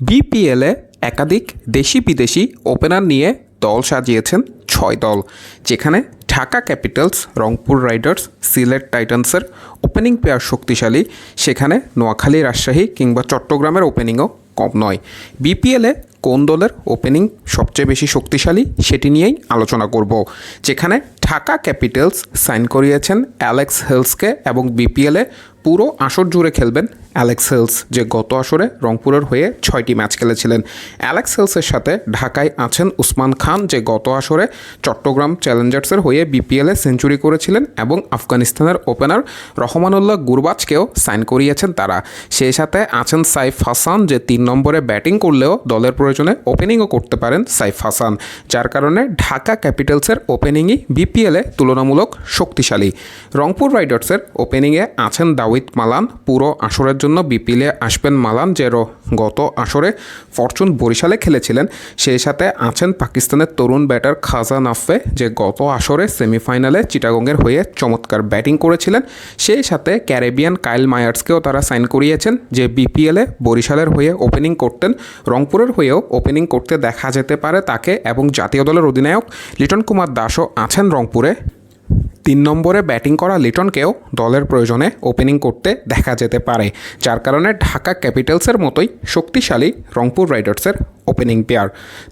বিপিএলে একাধিক দেশি বিদেশি ওপেনার নিয়ে দল সাজিয়েছেন ছয় দল, যেখানে ঢাকা ক্যাপিটালস, রংপুর রাইডার্স, সিলেট টাইটান্সের ওপেনিং পেয়ার শক্তিশালী, সেখানে নোয়াখালী রাজশাহী কিংবা চট্টগ্রামের ওপেনিংও কম নয়। বিপিএলে কোন দলের ওপেনিং সবচেয়ে বেশি শক্তিশালী সেটি নিয়েই আলোচনা করব, যেখানে ঢাকা ক্যাপিটালস সাইন করিয়েছেন অ্যালেক্স হেলসকে এবং বিপিএলে পুরো আসর জুড়ে খেলবেন অ্যালেক্স হেলস, যে গত আসরে রংপুরের হয়ে ছয়টি ম্যাচ খেলেছিলেন। অ্যালেক্স হেলসের সাথে ঢাকায় আছেন উসমান খান, যে গত আসরে চট্টগ্রাম চ্যালেঞ্জার্সের হয়ে বিপিএলে সেঞ্চুরি করেছিলেন এবং আফগানিস্তানের ওপেনার রহমানুল্লাহ গুরবাজকেও সাইন করিয়েছেন তারা। সেই সাথে আছেন সাইফ হাসান, যে তিন নম্বরে ব্যাটিং করলেও দলের প্রয়োজনে ওপেনিংও করতে পারেন সাইফ হাসান, যার কারণে ঢাকা ক্যাপিটালসের ওপেনিংই বিপিএলে তুলনামূলক শক্তিশালী। রংপুর রাইডার্সের ওপেনিংয়ে আছেন দাউদ মালান, পুরো আসরের জন্য বিপিএলে আসবেন মালান, যে র- গত আসরে ফরচুন বরিশালে খেলেছিলেন। সেই সাথে আছেন পাকিস্তানের তরুণ ব্যাটার খাজা নাফে, যে গত আসরে সেমিফাইনালে চিটাগংয়ের হয়ে চমৎকার ব্যাটিং করেছিলেন। সেই সাথে ক্যারেবিয়ান কাইল মায়ার্সকেও তারা সাইন করিয়েছেন, যে বিপিএলে বরিশালের হয়ে ওপেনিং করতেন। রংপুরের হয়েও ওপেনিং করতে দেখা যেতে পারে তাকে এবং জাতীয় দলের অধিনায়ক লিটন কুমার দাসও আছেন রংপুরে। তিন নম্বরে ব্যাটিং করা লিটনকেও দলের প্রয়োজনে ওপেনিং করতে দেখা যেতে পারে, যার কারণে ঢাকা ক্যাপিটালসের মতোই শক্তিশালী রংপুর রাইডার্সের ওপেনিং পেয়ার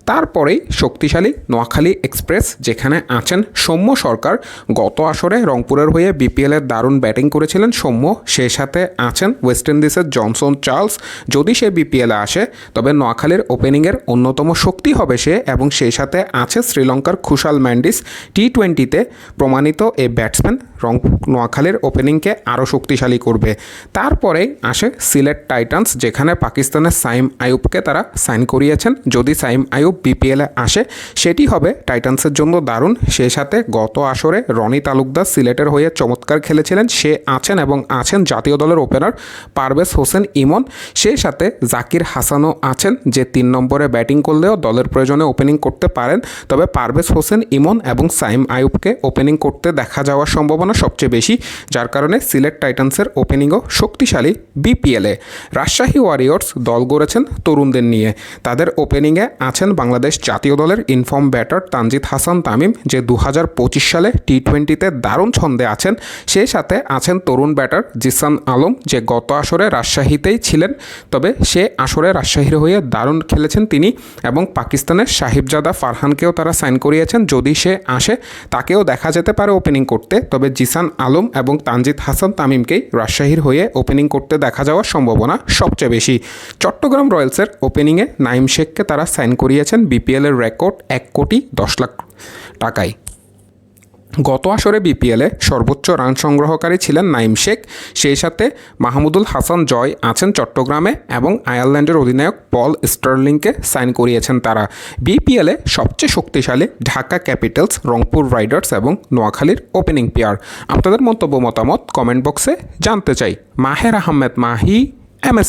তারপরেই শক্তিশালী নোয়াখালী এক্সপ্রেস, যেখানে আছেন সৌম্য সরকার, গত আসরে রংপুরের হয়ে বিপিএলের দারুণ ব্যাটিং করেছিলেন সৌম্য। সেই সাথে আছেন ওয়েস্ট ইন্ডিজের জনসন চার্লস। যদি সে বিপিএলে আসে, তবে নোয়াখালীর ওপেনিংয়ের অন্যতম শক্তি হবে সে এবং সেই সাথে আছে শ্রীলঙ্কার খুশাল ম্যান্ডিস টি টোয়েন্টিতে প্রমাণিত এ ব্যাটসম্যান রং নোয়াখালীর ওপেনিংকে আরও শক্তিশালী করবে। তারপরে আসে সিলেট টাইটান্স, যেখানে পাকিস্তানের সাইম আয়ুবকে তারা সাইন করিয়েছেন। যদি সাইম আয়ুব বিপিএলে আসে, সেটি হবে টাইটান্সের জন্য দারুণ। সেই সাথে গত আসরে রনি তালুকদার সিলেটের হয়ে চমৎকার খেলেছিলেন। সে আছেন এবং আছেন জাতীয় দলের ওপেনার পারভেজ হোসেন ইমন। সেই সাথে জাকির হাসানও আছেন, যে তিন নম্বরে ব্যাটিং করলেও দলের প্রয়োজনে ওপেনিং করতে পারেন। তবে পারভেজ হোসেন ইমন এবং সাইম আয়ুবকে ওপেনিং করতে দেখা যাওয়ার সম্ভাবনা সবচেয়ে বেশি, যার কারণে সিলেট টাইটান্সের ওপেনিংও শক্তিশালী বিপিএলে। রাজশাহী ওয়ারিয়র্স দল গড়েছেন তরুণদের নিয়ে। তাদের ওপেনিংয়ে আছেন বাংলাদেশ জাতীয় দলের in form batter Tanzid Hasan Tamim, যে দু হাজার পঁচিশ সালে টি টোয়েন্টিতে দারুণ ছন্দে আছেন। সেই সাথে আছেন তরুণ ব্যাটার জিসান আলম, যে গত আসরে রাজশাহীতেই ছিলেন, তবে সে আসরে রাজশাহীর হয়ে দারুণ খেলেছেন তিনি এবং পাকিস্তানের সাহিবজাদা ফারহানকেও তারা সাইন করিয়েছেন। যদি সে আসে, তাকেও দেখা যেতে পারে ওপেনিং করতে, তবে জিসান আলম এবং তানজিদ হাসান তামিমকেই রাজশাহীর হয়ে ওপেনিং করতে দেখা যাওয়ার সম্ভাবনা সবচেয়ে বেশি। চট্টগ্রাম রয়্যালসের ওপেনিংয়ে নাইম শেখকে তারা সাইন করিয়েছেন বিপিএলের রেকর্ড এক কোটি দশ লাখ টাকায়। গত আসরে বিপিএলে সর্বোচ্চ রান সংগ্রহকারী ছিলেন নাইম শেখ। সেই সাথে মাহমুদুল হাসান জয় আছেন চট্টগ্রামে এবং আয়ারল্যান্ডের অধিনায়ক পল স্টার্লিংকে সাইন করিয়েছেন তারা। বিপিএলে সবচেয়ে শক্তিশালী ঢাকা ক্যাপিটালস, রংপুর রাইডার্স এবং নোয়াখালীর ওপেনিং পেয়ার। আপনাদের মন্তব্য মতামত কমেন্ট বক্সে জানতে চাই। Maher Ahmed Mahi, M S